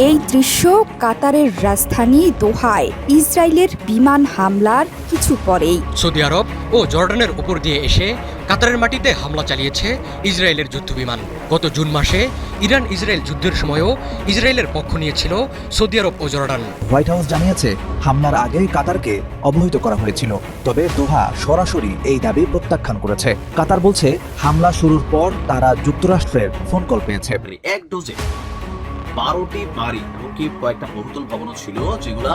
এই দৃশ্য কাতারের রাজধানী দোহায় ইসরায়েলের বিমান হামলার কিছু পরেই। সৌদি আরব ও জর্ডানের উপর দিয়ে এসে কাতারের মাটিতে হামলা চালিয়েছে ইসরায়েলের যুদ্ধবিমান গত জুন মাসে ইরান ইসরায়েল যুদ্ধের সময়ও ইসরায়েলের পক্ষ নিয়েছিল সৌদি আরব ও জর্ডান। হোয়াইট হাউস জানিয়েছে হামলার আগে কাতারকে অবহিত করা হয়েছিল তবে দোহা সরাসরি এই দাবি প্রত্যাখ্যান করেছে। কাতার বলছে হামলা শুরুর পর তারা যুক্তরাষ্ট্রের ফোন কল পেয়েছে। এক ডোজে বারোটি বাড়ি এমনকি কয়েকটা বহুতল ভবনও ছিল যেগুলা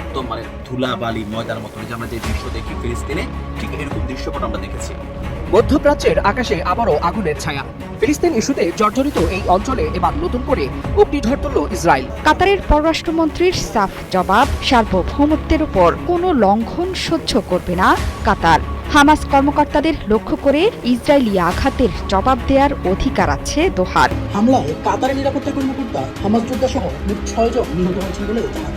একদম মানে ধুলা বালি ময়দার মতো। যে আমরা যে দৃশ্য দেখি ফিলিস্তিনে ঠিক এরকম দৃশ্যপট আমরা দেখেছি। মধ্যপ্রাচ্যের আকাশে আবারও আগুনের ছায়া। ফিলিস্তিন ইস্যুতে জর্জরিত এই অঞ্চলে এবার নতুন করে অগ্নিঝড় তুলল ইসরায়েল। কাতারের পররাষ্ট্রমন্ত্রীর সাফ জবাব সার্বভৌমত্বের উপর কোনো লঙ্ঘন সহ্য করবে না কাতার। হামাস কর্মকর্তাদের লক্ষ্য করে ইসরায়েলি আঘাতের জবাব দেওয়ার অধিকার আছে দোহার। হামলায় কাতারের নিরাপত্তা কর্মকর্তা হামাস যোদ্ধা সহ মোট ছয়জন নিহত হয়েছেন বলে জানা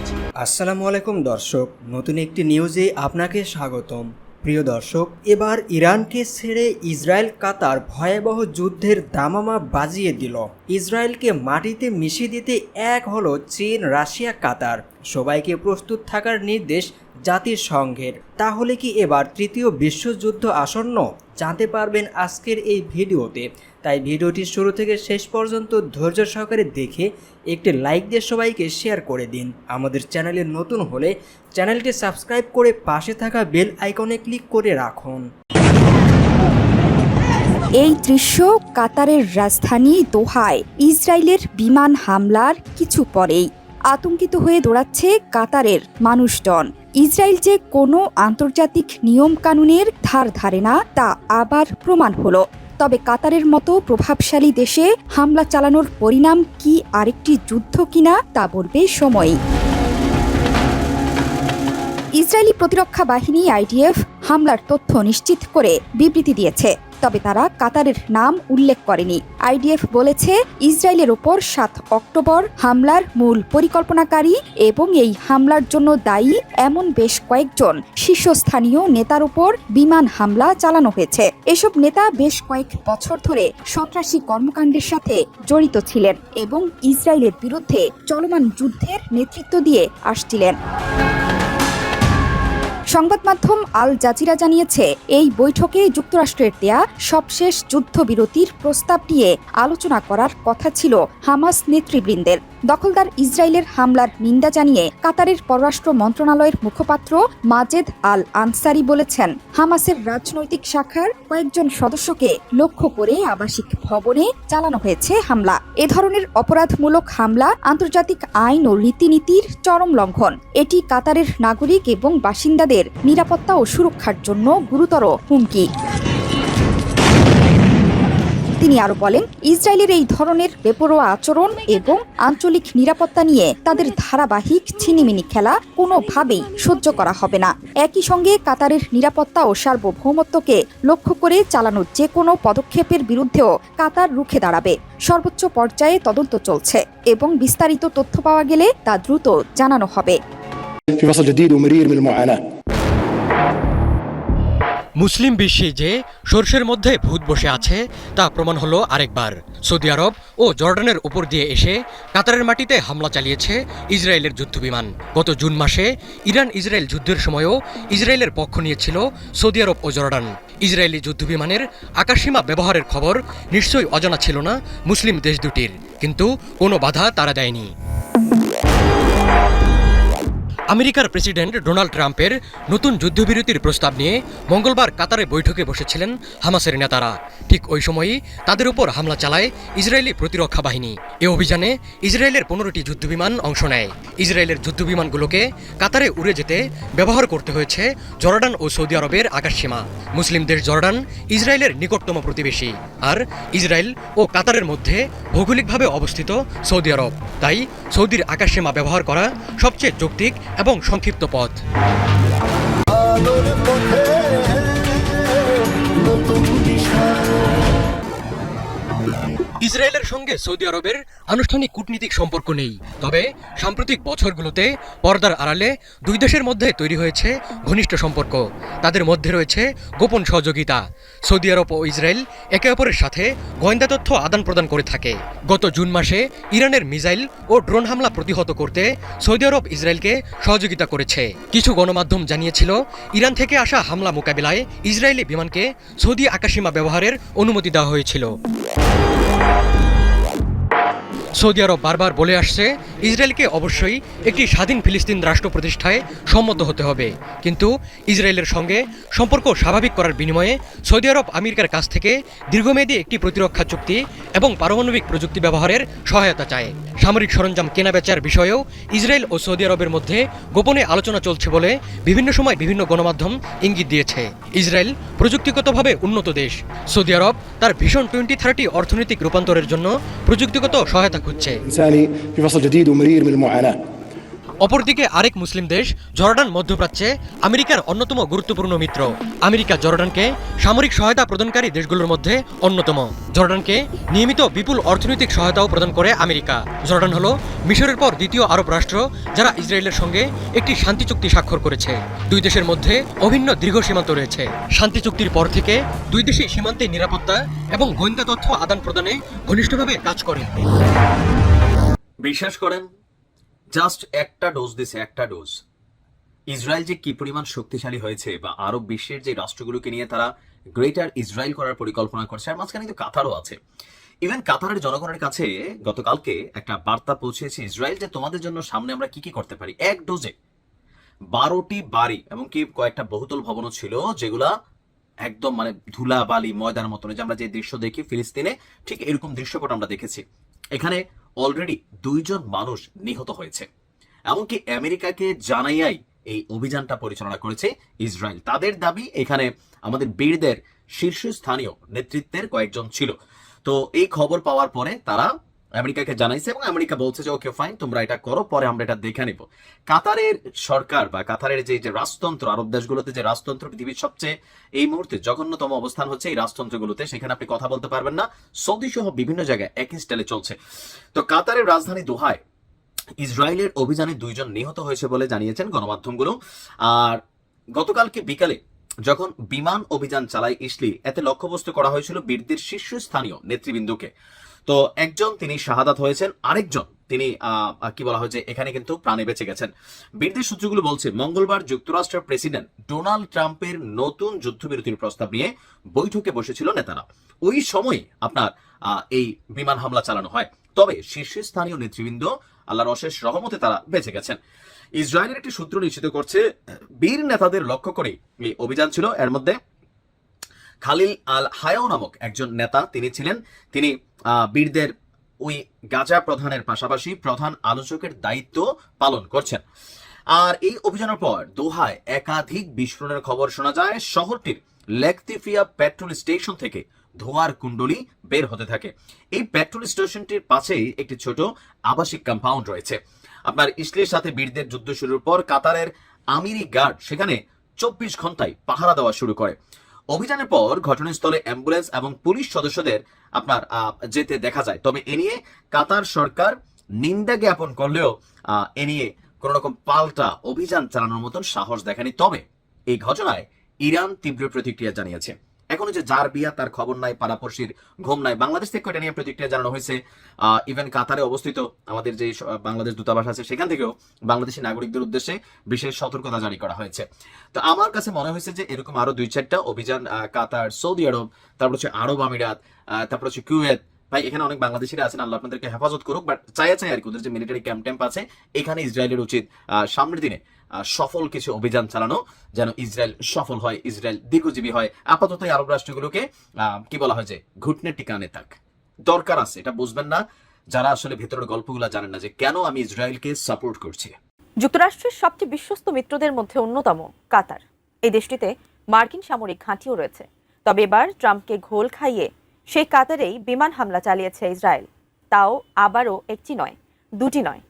আসসালামু আলাইকুম দর্শক নতুন একটি নিউজে আপনাকে স্বাগতম। প্রিয় দর্শক এবার ইরানকে ছেড়ে ইসরায়েল কাতার ভয়াবহ যুদ্ধের দামামা বাজিয়ে দিল। ইসরায়েলকে মাটিতে মিশিয়ে দিতে এক হলো চীন, রাশিয়া, কাতার। সবাইকে প্রস্তুত থাকার নির্দেশ জাতিসংঘের তাহলে কি এবার তৃতীয় বিশ্বযুদ্ধ আসন্ন? জানতে পারবেন আজকের এই ভিডিওতে। তাই ভিডিওটি শুরু থেকে শেষ পর্যন্ত ধৈর্য সহকারে দেখে একটি লাইক দিয়ে সবাইকে শেয়ার করে দিন। আমাদের চ্যানেলে নতুন হলে চ্যানেলটি সাবস্ক্রাইব করে পাশে থাকা বেল আইকনে ক্লিক করে রাখুন। এই দৃশ্য কাতারের রাজধানী দোহায়। ইসরায়েলের বিমান হামলার কিছু পরেই আতঙ্কিত হয়ে দৌড়াচ্ছে কাতারের মানুষজন। ইসরায়েল যে কোনো আন্তর্জাতিক নিয়ম কানুনের ধার ধারে না, তা আবার প্রমাণ হলো। তবে কাতারের মতো প্রভাবশালী দেশে হামলা চালানোর পরিণাম কি আরেকটি যুদ্ধ কিনা, তা বলবে সময়ই ইসরায়েলি প্রতিরক্ষা বাহিনী আইডিএফ হামলার তথ্য নিশ্চিত করে বিবৃতি দিয়েছে। তবে তারা কাতারের নাম উল্লেখ করেনি। আইডিএফ বলেছে, ইসরায়েলের ওপর সাত অক্টোবর হামলার মূল পরিকল্পনাকারী এবং এই হামলার জন্য দায়ী এমন বেশ কয়েকজন শীর্ষস্থানীয় নেতার উপর বিমান হামলা চালানো হয়েছে। এসব নেতা বেশ কয়েক বছর ধরে সন্ত্রাসী কর্মকাণ্ডের সাথে জড়িত ছিলেন এবং ইসরায়েলের বিরুদ্ধে চলমান যুদ্ধের নেতৃত্ব দিয়ে আসছিলেন। সংবাদ মাধ্যম আল জাজিরা জানিয়েছে, এই বৈঠকে যুক্তরাষ্ট্রের দেয়া সবশেষ যুদ্ধবিরতির প্রস্তাব নিয়ে আলোচনা করার কথা ছিল হামাস নেতৃবৃন্দের। দখলদার ইসরায়েলের হামলার নিন্দা জানিয়ে কাতারের পররাষ্ট্র মন্ত্রণালয়ের মুখপাত্র মাজেদ আল আনসারি বলেছেন, হামাসের রাজনৈতিক শাখার কয়েকজন সদস্যকে লক্ষ্য করে আবাসিক ভবনে চালানো হয়েছে হামলা। এ ধরনের অপরাধমূলক হামলা আন্তর্জাতিক আইন ও রীতিনীতির চরম লঙ্ঘন। এটি কাতারের নাগরিক এবং বাসিন্দাদের নিরাপত্তা ও সুরক্ষার জন্য গুরুতর হুমকি। তিনি আরো বলেন ইসরায়েলের এই ধরনের বেপরোয়া আচরণ এবং আঞ্চলিক নিরাপত্তা নিয়ে তাদের ধারাবাহিক ছিনিমিনি খেলা কোনোভাবেই সহ্য করা হবে না একই সঙ্গে কাতারের নিরাপত্তা ও সার্বভৌমত্বকে লক্ষ্য করে চালানো যে কোনো পদক্ষেপের বিরুদ্ধেও কাতার রুখে দাঁড়াবে সর্বোচ্চ পর্যায়ে তদন্ত চলছে এবং বিস্তারিত তথ্য পাওয়া গেলে তা দ্রুত জানানো হবে في فصل جديد ومرير من المعاناة মুসলিম বিশ্বে যে সর্ষের মধ্যে ভূত বসে আছে, তা প্রমাণ হলো আরেকবার। সৌদি আরব ও জর্ডানের উপর দিয়ে এসে কাতারের মাটিতে হামলা চালিয়েছে ইসরায়েলের যুদ্ধবিমান। গত জুন মাসে ইরান ইসরায়েল যুদ্ধের সময়ও ইসরায়েলের পক্ষ নিয়েছিল সৌদি আরব ও জর্ডান। ইসরায়েলি যুদ্ধবিমানের আকাশসীমা ব্যবহারের খবর নিশ্চয়ই অজানা ছিল না মুসলিম দেশ দুটির, কিন্তু কোনো বাধা তারা দেয়নি। আমেরিকার প্রেসিডেন্ট ডোনাল্ড ট্রাম্পের নতুন যুদ্ধবিরতির প্রস্তাব নিয়ে মঙ্গলবার কাতারে বৈঠকে বসেছিলেন হামাসের নেতারা। ঠিক ওই সময়ই তাদের উপর হামলা চালায় ইসরায়েলি প্রতিরক্ষা বাহিনী। এ অভিযানে ইসরায়েলের পনেরোটি যুদ্ধবিমান অংশ নেয়। ইসরায়েলের যুদ্ধবিমানগুলোকে কাতারে উড়ে যেতে ব্যবহার করতে হয়েছে জর্ডান ও সৌদি আরবের আকাশসীমা। মুসলিম দেশ জর্ডান ইসরায়েলের নিকটতম প্রতিবেশী। আর ইসরায়েল ও কাতারের মধ্যে ভৌগোলিকভাবে অবস্থিত সৌদি আরব। তাই সৌদির আকাশসীমা ব্যবহার করা সবচেয়ে যৌক্তিক এবং সংক্ষিপ্ত পথ। ইসরায়েলের সঙ্গে সৌদি আরবের আনুষ্ঠানিক কূটনীতিক সম্পর্ক নেই। তবে সাম্প্রতিক বছরগুলোতে পর্দার আড়ালে দুই দেশের মধ্যে তৈরি হয়েছে ঘনিষ্ঠ সম্পর্ক। তাদের মধ্যে রয়েছে গোপন সহযোগিতা। সৌদি আরব ও ইসরায়েল একে অপরের সাথে গোয়েন্দা তথ্য আদান প্রদান করে থাকে। গত জুন মাসে ইরানের মিসাইল ও ড্রোন হামলা প্রতিহত করতে সৌদি আরব ইসরায়েলকে সহযোগিতা করেছে। কিছু গণমাধ্যম জানিয়েছিল, ইরান থেকে আসা হামলা মোকাবিলায় ইসরায়েলি বিমানকে সৌদি আকাশসীমা ব্যবহারের অনুমতি দেওয়া হয়েছিল। সৌদি আরব বারবার বলে আসছে, ইসরায়েলকে অবশ্যই একটি স্বাধীন ফিলিস্তিন রাষ্ট্র প্রতিষ্ঠায় সম্মত হতে হবে। কিন্তু ইসরায়েলের সঙ্গে সম্পর্ক স্বাভাবিক করার বিনিময়ে সৌদি আরব আমেরিকার কাছ থেকে দীর্ঘমেয়াদী একটি প্রতিরক্ষা চুক্তি এবং পারমাণবিক প্রযুক্তি ব্যবহারের সহায়তা চায়। সামরিক সরঞ্জাম কেনাবেচার বিষয়েও ইসরায়েল ও সৌদি আরবের মধ্যে গোপনে আলোচনা চলছে বলে বিভিন্ন সময় বিভিন্ন গণমাধ্যম ইঙ্গিত দিয়েছে। ইসরায়েল প্রযুক্তিগতভাবে উন্নত দেশ। সৌদি আরব তার ভীষণ টোয়েন্টি থার্টি অর্থনৈতিক রূপান্তরের জন্য প্রযুক্তিগত সহায়তা খুঁজছে। অপরদিকে আরেক মুসলিম দেশ, জর্ডান মধ্যপ্রাচ্যে আমেরিকার অন্যতম গুরুত্বপূর্ণ মিত্র। আমেরিকা জর্ডানকে সামরিক সহায়তা প্রদানকারী দেশগুলোর মধ্যে অন্যতম। জর্ডানকে নিয়মিত বিপুল অর্থনৈতিক সহায়তাও প্রদান করে আমেরিকা। জর্ডান হল মিশরের পর দ্বিতীয় আরব রাষ্ট্র, যারা ইসরায়েলের সঙ্গে একটি শান্তি চুক্তি স্বাক্ষর করেছে। দুই দেশের মধ্যে অভিন্ন দীর্ঘ সীমান্ত রয়েছে। শান্তি চুক্তির পর থেকে দুই দেশই সীমান্তে নিরাপত্তা এবং গোয়েন্দা তথ্য আদান প্রদানে ঘনিষ্ঠভাবে কাজ করে। বিশ্বাস করেন জাস্ট একটা ডোজ দিছে, একটা ডোজ ইসরায়েল যে কি পরিমাণ শক্তিশালী হয়েছে বা আরব বিশ্বের যে রাষ্ট্রগুলোকে নিয়ে তারা গ্রেটার ইসরায়েল করার পরিকল্পনা করছে, আর মাঝখানে কিন্তু কাতারও আছে। ইভেন কাতারের জনগণের কাছে গতকালকে একটা বার্তা পৌঁছেছে ইসরায়েল যে তোমাদের জন্য সামনে আমরা কি কি করতে পারি। এক ডোজে বারোটি বাড়ি এমনকি কয়েকটা বহুতল ভবনও ছিল যেগুলা একদম মানে ধুলা বালি ময়দার মতন। যে আমরা যে দৃশ্য দেখি ফিলিস্তিনে, ঠিক এরকম দৃশ্যপট আমরা দেখেছি। এখানে অলরেডি দুইজন মানুষ নিহত হয়েছে। এমনকি আমেরিকাকে জানাইয়াই এই অভিযানটা পরিচালনা করেছে ইসরায়েল। তাদের দাবি, এখানে আমাদের বীরদের শীর্ষস্থানীয় নেতৃত্বের কয়েকজন ছিল। তো এই খবর পাওয়ার পরে তারা আমেরিকাকে জানাইছে এবং আমেরিকা বলছে যে ওকে ফাইন তোমরা এটা করো, পরে আমরা এটা দেখে নিব। কাতারের সরকার বা কাতারের যে যে রাজতন্ত্র, আরব দেশগুলোতে যে রাজতন্ত্র পৃথিবীর সবচেয়ে এই মুহূর্তে জঘন্যতম অবস্থান হচ্ছে এই রাজতন্ত্রগুলোতে। সেখানে আপনি কথা বলতে পারবেন না। সৌদি সহ বিভিন্ন জায়গায় একই স্টাইলে চলছে। তো কাতারের রাজধানী দোহায় ইসরায়েলের অভিযানে দুইজন নিহত হয়েছে বলে জানিয়েছেন গণমাধ্যমগুলো। আর গতকালকে বিকালে যখন বিমান অভিযান চালায় ইসলি, এতে লক্ষ্যবস্তু করা হয়েছিল বীরদের শীর্ষস্থানীয় নেতৃবৃন্দকে। তো একজন তিনি শাহাদাত হয়েছেন, আরেকজন তিনি কি বলা হয়েছে এখানে কিন্তু প্রাণে বেঁচে গেছেন। বীরদের সূত্রগুলো বলছে, মঙ্গলবার যুক্তরাষ্ট্রের প্রেসিডেন্ট ডোনাল্ড ট্রাম্পের নতুন যুদ্ধবিরতির প্রস্তাব নিয়ে বৈঠকে বসেছিল নেতারা। ওই সময় আপনার এই বিমান হামলা চালানো হয়। তবে শীর্ষস্থানীয় নেতৃবৃন্দ আল্লাহর অশেষ রহমতে তারা বেঁচে গেছেন। ইসরায়েলের একটি সূত্র নিশ্চিত করছে, বীর নেতাদের লক্ষ্য করে এই অভিযান ছিল। এর মধ্যে খালিল আল হায়াও নামক একজন নেতা তিনি ছিলেন। তিনি বীরদের ওই গাজা প্রধানের পাশাপাশি প্রধান আলোচকের দায়িত্ব পালন করছেন। আর এই অভিযানের পর দোহায় একাধিক বিস্ফোরণের খবর শোনা যায়। শহরটির লেকতিফিয়া পেট্রোল স্টেশন থেকে ধোঁয়ার কুণ্ডলি বের হতে থাকে। এই পেট্রোল স্টেশনটির পাশেই একটি ছোট আবাসিক কম্পাউন্ড রয়েছে। আপনার ইসলির সাথে বীরদের যুদ্ধ শুরুর পর কাতারের আমিরি গার্ড সেখানে চব্বিশ ঘন্টায় পাহারা দেওয়া শুরু করে। অভিযানের পর ঘটনাস্থলে অ্যাম্বুলেন্স এবং পুলিশ সদস্যদের আপনার যেতে দেখা যায়। তবে এ নিয়ে কাতার সরকার নিন্দা জ্ঞাপন করলেও এ নিয়ে কোন রকম পাল্টা অভিযান চালানোর মতন সাহস দেখানি তবে এই ঘটনায় ইরান তীব্র প্রতিক্রিয়া জানিয়েছে। এখনও যে যার বিয়া তার খবর নাই, পাড়াপড়শির ঘুম নাই। বাংলাদেশ থেকে এটা নিয়ে প্রতিক্রিয়া জানানো হয়েছে ইভেন কাতারে অবস্থিত। আমাদের যে বাংলাদেশ দূতাবাস আছে, সেখান থেকেও বাংলাদেশি নাগরিকদের উদ্দেশ্যে বিশেষ সতর্কতা জারি করা হয়েছে। তো আমার কাছে মনে হয়েছে যে এরকম আরও দুই চারটা অভিযান কাতার, সৌদি আরব, তারপর হচ্ছে আরব আমিরাত তারপর হচ্ছে কুয়েত ভাই, এখানে অনেক বাংলাদেশিরা আছেন, আল্লাহ আপনাদেরকে হেফাজত করুক বাট চাইয়া চাই আর কি, ওদের যে মিলিটারি ক্যাম্প ট্যাম্প আছে, এখানে ইসরায়েলের উচিত সামনের দিনে সফল কিছু অভিযান চালানো, যেন ইসরায়েল সফল হয়, ইসরায়েল দীর্ঘজীবী হয়। আপাতত আরব রাষ্ট্রগুলোকে কি বলা হয় যে ঘুটনে টিকানে থাক। দরকার আছে, এটা বুঝবেন না। যারা আসলে ভেতরের গল্পগুলো জানেন না যে, কেন আমি ইসরায়েলকে সাপোর্ট করছি। যুক্তরাষ্ট্রের সবচেয়ে বিশ্বস্ত মিত্রদের মধ্যে অন্যতম, কাতার। এই দেশটিতে মার্কিন সামরিক ঘাঁটিও রয়েছে। তবে এবার ট্রাম্পকে ঘোল খাইয়ে সেই কাতারেই বিমান হামলা চালিয়েছে ইসরায়েল। তাও আবারও একটি নয়, দুটি নয়।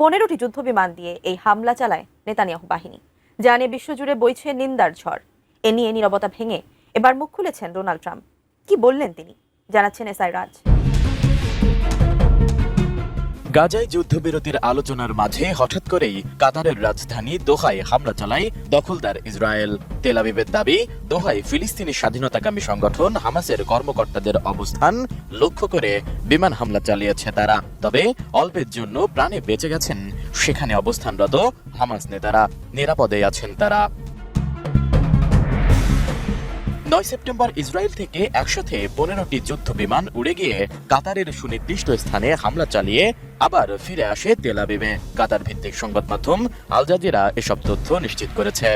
পনেরোটি যুদ্ধ বিমান দিয়ে এই হামলা চালায় নেতানিয়াহু বাহিনী। যা নিয়ে বিশ্বজুড়ে বইছে নিন্দার ঝড়। এ নিয়ে নিরবতা ভেঙে এবার মুখ খুলেছেন ডোনাল্ড ট্রাম্প। কি বললেন তিনি? জানাচ্ছেন এসআই রাজ। গাজায় যুদ্ধবিরতির আলোচনার মাঝে হঠাৎ করেই কাতারের রাজধানী দোহায় হামলা চালায় দখলদার ইসরায়েল। তেলাবিবের দাবি, দোহায় ফিলিস্তিনি স্বাধীনতাকামী সংগঠন হামাসের কর্মকর্তাদের অবস্থান লক্ষ্য করে বিমান হামলা চালিয়েছে তারা। তবে অল্পের জন্য প্রাণে বেঁচে গেছেন সেখানে অবস্থানরত হামাস নেতারা। নিরাপদে আছেন তারা। নয় সেপ্টেম্বর ইসরায়েল থেকে একসাথে পনেরোটি যুদ্ধ বিমান উড়ে গিয়ে কাতারের সুনির্দিষ্ট স্থানে হামলা চালিয়ে আবার ফিরে আসে তেলাবিবে কাতার ভিত্তিক সংবাদ মাধ্যম আল জাজিরা এসব তথ্য নিশ্চিত করেছে।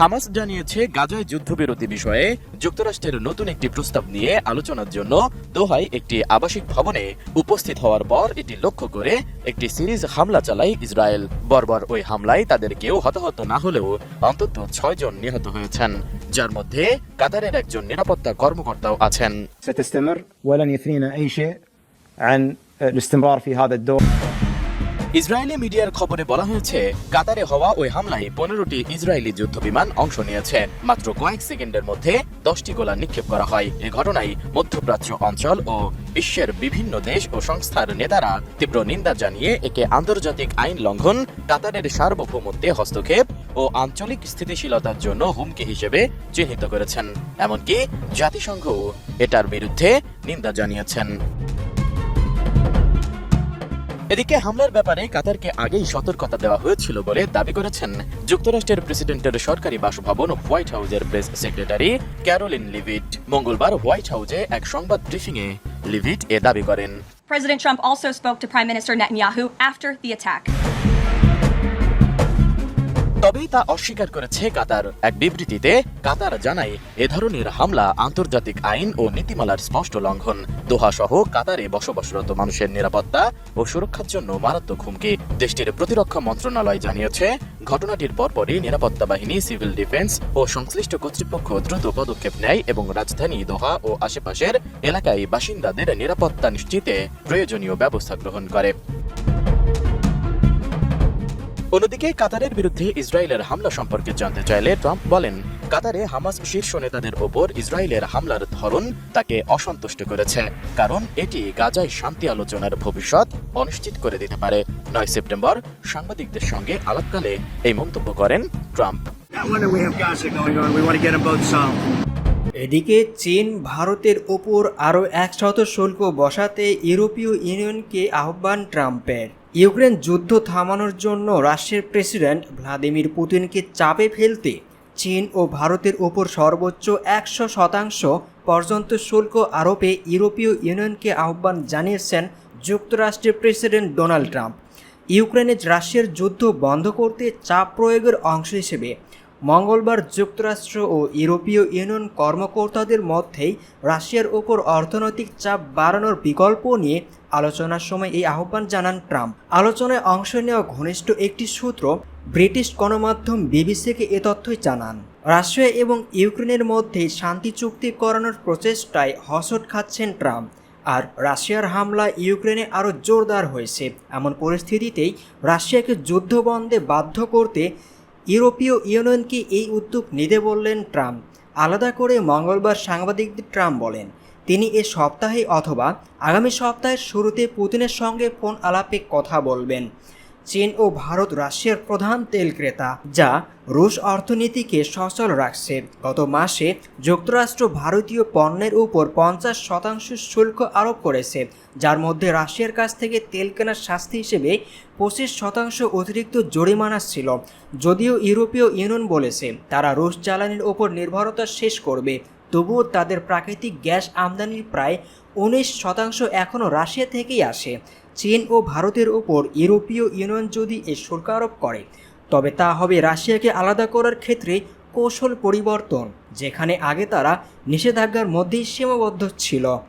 হামাস জানিয়েছে গাজায় যুদ্ধবিরতি বিষয়ে যুক্তরাষ্ট্রের নতুন একটি প্রস্তাব নিয়ে আলোচনার জন্য দোহায় একটি আবাসিক ভবনে উপস্থিত হওয়ার পর এটি লক্ষ্য করে একটি সিরিজ হামলা চালায় ইসরায়েল বর্বর ওই হামলায় তাদের কেউ হতাহত না হলেও অন্তত ছয় জন নিহত হয়েছেন যার মধ্যে কাতারের একজন নিরাপত্তা কর্মকর্তাও আছেন ستستمر ولن يثنينا أي شيء عن الاستمرار في هذا الدور ইসরায়েলি মিডিয়ার খবরে বলা হয়েছে, কাতারে হওয়া ওই হামলায় পনেরোটি ইসরায়েলি যুদ্ধ বিমান অংশ নিয়েছে। মাত্র কয়েক সেকেন্ডের মধ্যে দশটি গোলা নিক্ষেপ করা হয়। এ ঘটনায় মধ্যপ্রাচ্য অঞ্চল ও বিশ্বের বিভিন্ন দেশ ও সংস্থার নেতারা তীব্র নিন্দা জানিয়ে একে আন্তর্জাতিক আইন লঙ্ঘন, কাতারের সার্বভৌমত্বে হস্তক্ষেপ ও আঞ্চলিক স্থিতিশীলতার জন্য হুমকি হিসেবে চিহ্নিত করেছেন। এমনকি জাতিসংঘও এটার বিরুদ্ধে নিন্দা জানিয়েছেন। এদিকে হামলার ব্যাপারে কাতারকে আগেই সতর্কতা দেওয়া হয়েছিল বলে দাবি করেছেন যুক্তরাষ্ট্রের প্রেসিডেন্টের সরকারি বাসভবন হোয়াইট হাউজের প্রেস সেক্রেটারি ক্যারোলিন লিভিট মঙ্গলবার হোয়াইট হাউজে এক সংবাদ ব্রিফিংয়ে লিভিট এ দাবি করেন President Trump also spoke to Prime Minister Netanyahu after the attack. তবেই তা অস্বীকার করেছে কাতার। এক বিবৃতিতে, কাতার জানায়, এ ধরনের হামলা আন্তর্জাতিক আইন ও নীতিমালার স্পষ্ট লঙ্ঘন। দোহা সহ কাতারে বসবাসরত মানুষের নিরাপত্তা ও সুরক্ষার জন্য মারাত্মক হুমকি। দেশটির প্রতিরক্ষা মন্ত্রণালয় জানিয়েছে, ঘটনাটির পরপরই নিরাপত্তা বাহিনী, সিভিল ডিফেন্স ও সংশ্লিষ্ট কর্তৃপক্ষ দ্রুত পদক্ষেপ নেয় এবং রাজধানী দোহা ও আশেপাশের এলাকায় বাসিন্দাদের নিরাপত্তা নিশ্চিতে প্রয়োজনীয় ব্যবস্থা গ্রহণ করে। অন্যদিকে, কাতারের বিরুদ্ধে ইসরায়েলের হামলা সম্পর্কে জানতে চাইলে ট্রাম্প বলেন, কাতারে হামাস শীর্ষ নেতাদের ওপর ইসরায়েলের হামলার ধরন তাকে অসন্তুষ্ট করেছে, কারণ এটি গাজায় শান্তি আলোচনার ভবিষ্যৎ অনিশ্চিত করে দিতে পারে। নয় সেপ্টেম্বর, সাংবাদিকদের সঙ্গে আলাপকালে এই মন্তব্য করেন ট্রাম্প। এদিকে চীন ভারতের ওপর আরও একশত শুল্ক বসাতে ইউরোপীয় ইউনিয়নকে আহ্বান ট্রাম্পের। ইউক্রেন যুদ্ধ থামানোর জন্য রাশিয়ার প্রেসিডেন্ট ভ্লাদিমির পুতিনকে চাপে ফেলতে চীন ও ভারতের ওপর সর্বোচ্চ একশো শতাংশ পর্যন্ত শুল্ক আরোপে ইউরোপীয় ইউনিয়নকে আহ্বান জানিয়েছেন যুক্তরাষ্ট্রের প্রেসিডেন্ট ডোনাল্ড ট্রাম্প। ইউক্রেনে রাশিয়ার যুদ্ধ বন্ধ করতে চাপ প্রয়োগের অংশ হিসেবে মঙ্গলবার যুক্তরাষ্ট্র ও ইউরোপীয় ইউনিয়ন কর্মকর্তাদের মধ্যেই রাশিয়ার ওপর অর্থনৈতিক চাপ বাড়ানোর বিকল্প নিয়ে আলোচনার সময় এই আহ্বান জানান ট্রাম্প। আলোচনায় অংশ নেওয়া ঘনিষ্ঠ একটি সূত্র ব্রিটিশ গণমাধ্যম বিবিসিকে এ তথ্যই জানান। রাশিয়া এবং ইউক্রেনের মধ্যে শান্তি চুক্তি করানোর প্রচেষ্টায় হসট খাচ্ছেন ট্রাম্প। আর রাশিয়ার হামলা ইউক্রেনে আরও জোরদার হয়েছে। এমন পরিস্থিতিতেই রাশিয়াকে যুদ্ধ বন্ধে বাধ্য করতে ইউরোপীয় ইউনিয়নকে এই উদ্যোগ নিতে বললেন ট্রাম্প? আলাদা করে মঙ্গলবার সাংবাদিকদের ট্রাম্প বলেন, তিনি এ সপ্তাহে অথবা আগামী সপ্তাহের শুরুতে পুতিনের সঙ্গে ফোন আলাপে কথা বলবেন। চীন ও ভারত রাশিয়ার প্রধান তেল ক্রেতা, যা রুশ অর্থনীতিকে সচল রাখছে। গত মাসে যুক্তরাষ্ট্র ভারতীয় পণ্যের উপর পঞ্চাশ শতাংশ শুল্ক আরোপ করেছে, যার মধ্যে রাশিয়ার কাছ থেকে তেল কেনার শাস্তি হিসেবে পঁচিশ শতাংশ অতিরিক্ত জরিমানা ছিল। যদিও ইউরোপীয় ইউনিয়ন বলেছে, তারা রুশ জ্বালানির ওপর নির্ভরতা শেষ করবে, তবুও তাদের প্রাকৃতিক গ্যাস আমদানির প্রায় উনিশ শতাংশ এখনও রাশিয়া থেকেই আসে। চীন ও ভারতের ওপর ইউরোপীয় ইউনিয়ন যদি এ শুল্ক আরোপ করে, তবে তা হবে রাশিয়াকে আলাদা করার ক্ষেত্রে কৌশল পরিবর্তন, যেখানে আগে তারা নিষেধাজ্ঞার মধ্যেই সীমাবদ্ধ ছিল।